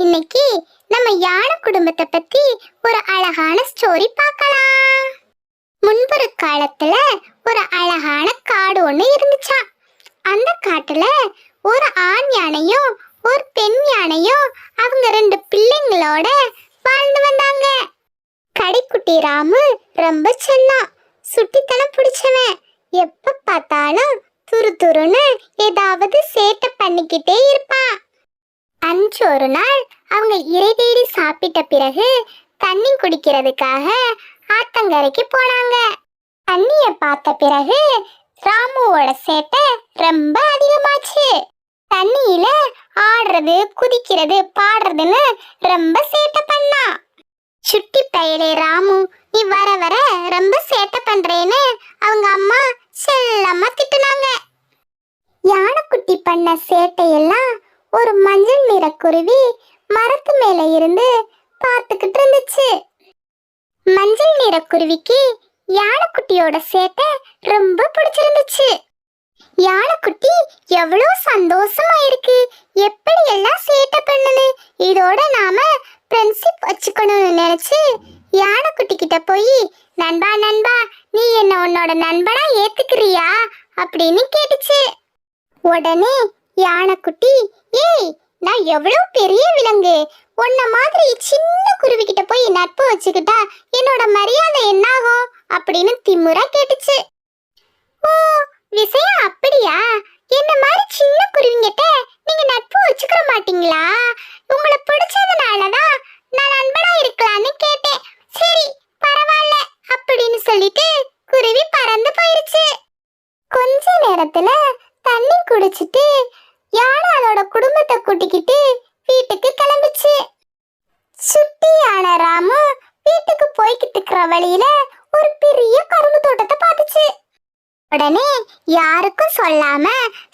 இன்னைக்கு நம்ம யானை குடும்பத்தை பத்தி ஒரு அழகான ஸ்டோரி பார்க்கலாம். முன்பொரு காலத்துல ஒரு அழகான காடு ஒண்ணு இருந்துச்சா? அந்த காட்டுல ஒரு ஆண் யானையும் ஒரு பெண் யானையும் அவங்க ரெண்டு பிள்ளைங்களோட வாழ்ந்து வந்தாங்க. கடைக்குட்டி ராமு ரொம்ப செல்லம் சுட்டித்தனம் பிடிச்சவன். எப்ப பார்த்தாலும் துரு துருன்னு பிறகு தண்ணி குடிக்கிறதுக்காக ஆத்தங்கரைக்கு போனாங்க. தண்ணிய பார்த்த பிறகு ராமுவோட சேட்டை ரொம்ப அதிகமாச்சு. தண்ணியில ஆடுறது குதிக்கிறது பாடுறதுன்னு ரொம்ப சேட்டை பண்ணா. சுட்டி பயலே ராமு நீ வர வர ரொம்ப சேட்டை பண்றேன்னு அவங்க அம்மா செல்லமா திட்டுனாங்க. யானைக்குட்டி பண்ண சேட்டையெல்லாம் ஒரு மஞ்சள் நிற குருவி மரத்து மேல இருந்து பார்த்துக்கிட்டு இருந்துச்சு. மஞ்சள் நிற குருவிக்கு யானைக்குட்டியோட சேட்டை ரொம்ப பிடிச்சிருந்துச்சு. யானைக்குட்டி எவ்வளோ சந்தோஷமா இருக்கு எப்படி எல்லாம் சேட்டை பண்ணுது. இதோட நாம ஃப்ரெண்ட்ஷிப் வச்சுக்கணும்னு நினைச்சு யானைக்குட்டி கிட்ட போய் நண்பா நண்பா நீ என்ன உன்னோட நண்பனா ஏத்துக்கிறியா? அப்படின்னு கேட்டுச்சு. உடனே யானைக்குட்டி ஏய் நான் எவ்வளவு பெரிய விலங்கு? உன்ன மாதிரி சின்ன குருவி கிட்ட போய் நட்பு வச்சுக்கிட்டா என்னோட மரியாதை என்னாகும்? அப்படின்னு திமுறா கேட்டுச்சு. ஓ விஷயம் அப்படியா? என்ன மாதிரி சின்ன குருவிங்கிட்ட நீங்க நட்பு வச்சுக்கிற மாட்டீங்களா? உங்களை பிடிச்சதுனாலதான் நான் நண்பனா இருக்கலாம்னு கேட்டேன். சரி பரவாயில்ல அப்படின்னு சொல்லிட்டு குருவி பறந்து போயிருச்சு. கொஞ்ச நேரத்துல தண்ணி குடிச்சிட்டு யானை அதோட குடும்பத்தை கூட்டிக்கிட்டு வீட்டுக்கு கிளம்பிச்சு சுட்டி யானை ராமு வீட்டுக்கு போய்கிட்டு இருக்கிற வழியில ஒரு பெரிய கரும்பு தோட்டத்தை பார்த்துச்சு. உடனே யாருக்கும் சொல்லாம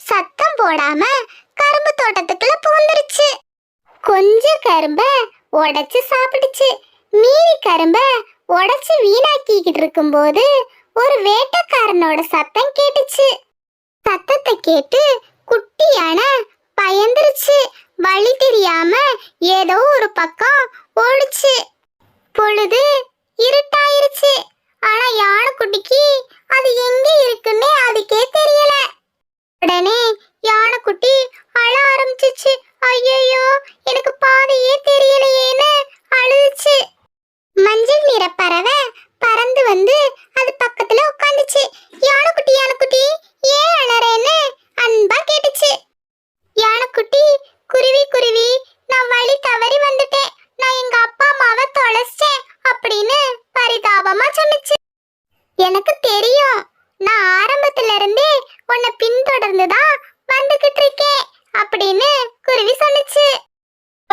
சத்தம் போடாம கரும்பு தோட்டத்துக்குள்ள புகுந்துருச்சு. கொஞ்சம் கரும்ப உடைச்சு சாப்பிடுச்சு மீதி கரும்ப உடைச்சு வீணாக்கிக்கிட்டு இருக்கும்போது ஒரு வேட்டைக்காரனோட சத்தம் கேட்டுச்சு. சத்தத்தை கேட்டு குட்டி யானை பயந்துருச்சு. வழி தெரியாம ஏதோ ஒரு பக்கம் ஓடுச்சு. பொழுது இருட்டாயிருச்சு. ஆனா யானைக்குட்டிக்கு அது எங்க இருக்குன்னு அதுக்கே தெரியல. உடனே யானைக்குட்டி அழ ஆரம்பிச்சிச்சு. ஐயோ எனக்கு பாதையே தெரியலையேன்னு அழுதுச்சு மஞ்சள் நிற பறவை பறந்து வந்து அது பக்கத்துல உட்காந்துச்சு யானைக்குட்டி யானைக்குட்டி ஏன் அழறேன்னு அன்பா கேட்டுச்சு யானைக்குட்டி குருவி குருவி நான் வழி தவறி வந்துட்டேன் நான் எங்க அப்பா அம்மாவை தொலைச்சிட்டேன் அப்படின்னு பரிதாபமா சொன்னுச்சு எனக்கு தெரியும். நான் ஆரம்பத்துல இருந்தே உன்னை பின்தொடர்ந்து தான் வந்துகிட்டு இருக்கேன் அப்படின்னு குருவி சொன்னுச்சு.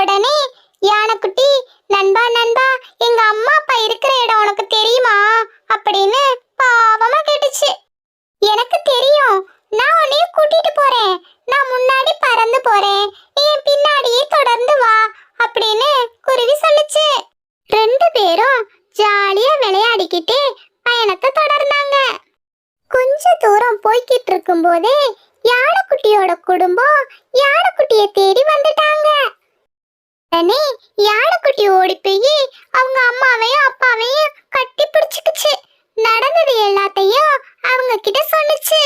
உடனே யானைக்குட்டி நண்பா நண்பா எங்க அம்மா அப்பா இருக்கிற இடம் உனக்கு தெரியுமா? அப்படின்னு பாவமா கேட்டுச்சு. எனக்கு தெரியும். நான் உன்னையும் கூட்டிட்டு போறேன். நான் முன்னாடி பறந்து போறேன். இருக்கும் போதே யானைக்குட்டியோட குடும்பம் யானைக்குட்டிய தேடி வந்துட்டாங்க. உடனே யானைக்குட்டி ஓடி போய் அவங்க அம்மாவையும் அப்பாவையும் கட்டி பிடிச்சுக்குச்சு. நடந்தது எல்லாத்தையும் அவங்க கிட்ட சொன்னுச்சு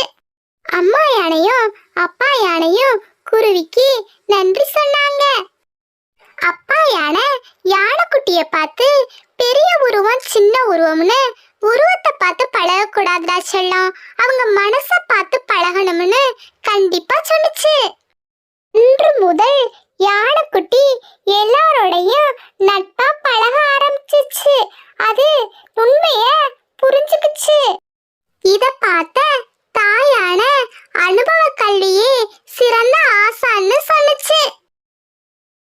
அம்மா யானையும் அப்பா யானையும் குருவிக்கு நன்றி சொன்னாங்க. அப்பா யானை யானைக்குட்டிய பார்த்து பெரிய உருவம் சின்ன உருவம்னு உருவத்தை பார்த்து பழகக்கூடாதுடா செல்லம். அவங்க மனசை பார்த்து பழகணும்னு கண்டிப்பா சொன்னுச்சு இன்று முதல் யானைக்குட்டி எல்லாரோடையும் நட்பா பழக ஆரம்பிச்சிச்சு. அது உண்மைய புரிஞ்சுக்குச்சு.